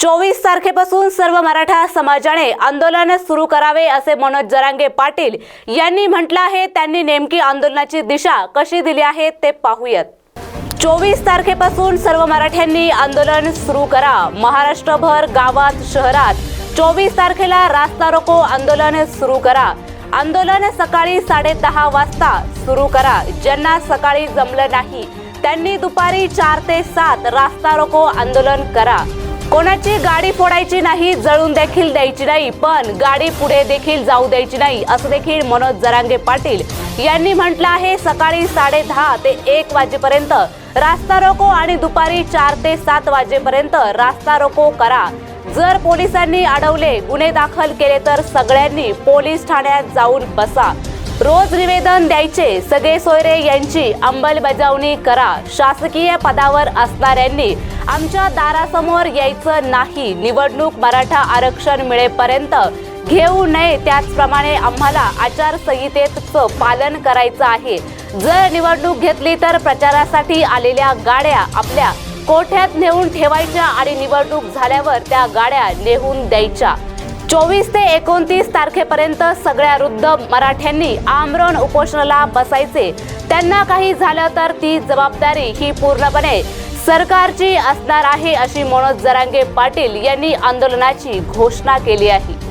चोवीस तारखेपासून सर्व मराठा समाजाने आंदोलन सुरू करावे असे मनोज जरांगे पाटील यांनी म्हटलं आहे. त्यांनी नेमकी आंदोलनाची दिशा कशी दिली आहे ते पाहूयात. चोवीस तारखेपासून सर्व मराठ्यांनी आंदोलन सुरू करा. महाराष्ट्रभर गावात शहरात चोवीस तारखेला रास्ता रोको आंदोलन सुरू करा. आंदोलन सकाळी साडेदहा वाजता सुरू करा. ज्यांना सकाळी जमलं नाही त्यांनी दुपारी चार ते सात रास्ता रोको आंदोलन करा. कोणाची गाडी फोडायची नाही जळून देखील द्यायची नाही पण गाडी पुढे देखील जाऊ द्यायची नाही असं देखील मनोज जरांगे पाटील यांनी म्हटलं आहे. सकाळी साडे दहा ते एक वाजेपर्यंत रास्ता रोको आणि दुपारी चार ते सात वाजेपर्यंत रास्ता रोको करा. जर पोलिसांनी अडवले गुन्हे दाखल केले तर सगळ्यांनी पोलीस ठाण्यात जाऊन बसा. रोज निवेदन द्यायचे सगळे सोयरे यांची अंमलबजावणी करा. शासकीय पदावर असणाऱ्यांनी आमच्या दारासमोर यायचं नाही. निवडणूक मराठा आरक्षण मिळेपर्यंत घेऊ नये. त्याचप्रमाणे आम्हाला आचारसंहितेचं पालन करायचं आहे. जर निवडणूक घेतली तर प्रचारासाठी आलेल्या गाड्या आपल्या कोठ्यात नेऊन ठेवायच्या आणि निवडणूक झाल्यावर त्या गाड्या नेहून द्यायच्या. चोवीस ते एकोणतीस तारखेपर्यंत सगळ्या वृद्ध मराठ्यांनी आमरण उपोषणाला बसायचे. त्यांना काही झालं तर ती जबाबदारी ही पूर्णपणे सरकारची असणार आहे अशी मनोज जरांगे पाटील यांनी आंदोलनाची घोषणा केली आहे.